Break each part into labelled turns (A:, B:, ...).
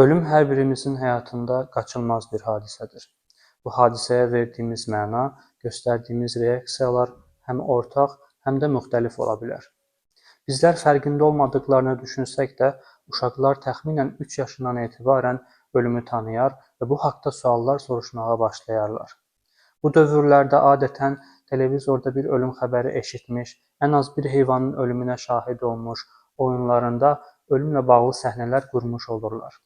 A: Ölüm hər birimizin həyatında qaçılmaz bir hadisədir. Bu hadisəyə verdiyimiz məna, göstərdiyimiz reaksiyalar həm ortaq, həm də müxtəlif ola bilər. Bizlər fərqində olmadıqlarını düşünsək də, uşaqlar təxminən 3 yaşından etibarən ölümü tanıyar və bu haqda suallar soruşmağa başlayarlar. Bu dövrlərdə adətən televizorda bir ölüm xəbəri eşitmiş, ən az bir heyvanın ölümünə şahid olmuş, oyunlarında ölümlə bağlı səhnələr qurmuş olurlar.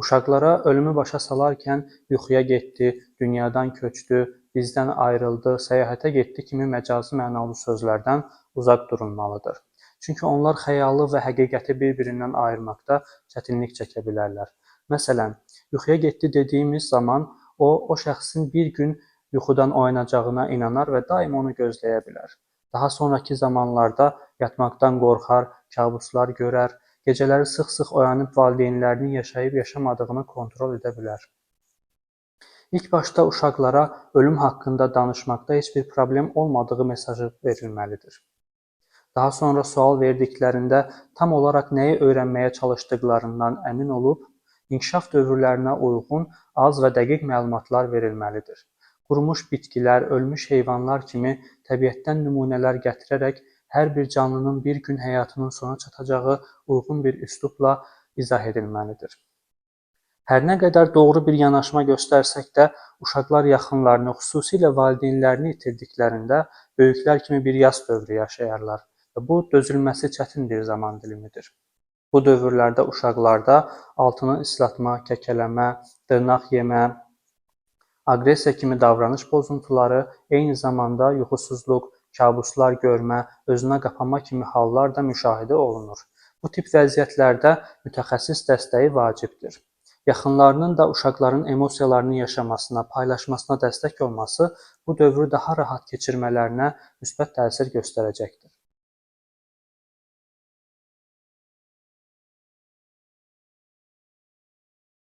A: Uşaqlara ölümü başa salarkən yuxuya getdi, dünyadan köçdü, bizdən ayrıldı, səyahətə getdi kimi məcazi mənalı sözlərdən uzaq durulmalıdır. Çünki onlar xəyalı və həqiqəti bir-birindən ayırmaqda çətinlik çəkə bilərlər. Məsələn, yuxuya getdi dediyimiz zaman o, o şəxsin bir gün yuxudan oyanacağına inanar və daim onu gözləyə bilər. Daha sonrakı zamanlarda yatmaqdan qorxar, kabuslar görər, gecələri sıx-sıx oyanıb valideynlərinin yaşayıb-yaşamadığını kontrol edə bilər. İlk başda uşaqlara ölüm haqqında danışmaqda heç bir problem olmadığı mesajı verilməlidir. Daha sonra sual verdiklərində tam olaraq nəyi öyrənməyə çalışdıqlarından əmin olub, inkişaf dövrlərinə uyğun az və dəqiq məlumatlar verilməlidir. Qurumuş bitkilər, ölmüş heyvanlar kimi təbiətdən nümunələr gətirərək hər bir canlının bir gün həyatının sona çatacağı uyğun bir üslubla izah edilməlidir. Hər nə qədər doğru bir yanaşma göstərsək də, uşaqlar yaxınlarını, xüsusilə valideynlərini itirdiklərində böyüklər kimi bir yas dövrü yaşayarlar və bu dözülməsi çətin bir zaman dilimidir. Bu dövrlərdə uşaqlarda altını islatma, kəkələmə, dırnaq yemə, aqressiya kimi davranış pozuntuları, eyni zamanda yuxusuzluq, kabuslar görmə, özünə qapanma kimi hallar da müşahidə olunur. Bu tip vəziyyətlərdə mütəxəssis dəstəyi vacibdir. Yaxınlarının da uşaqların emosiyalarını yaşamasına, paylaşmasına dəstək olması bu dövrü daha rahat keçirmələrinə müsbət təsir göstərəcəkdir.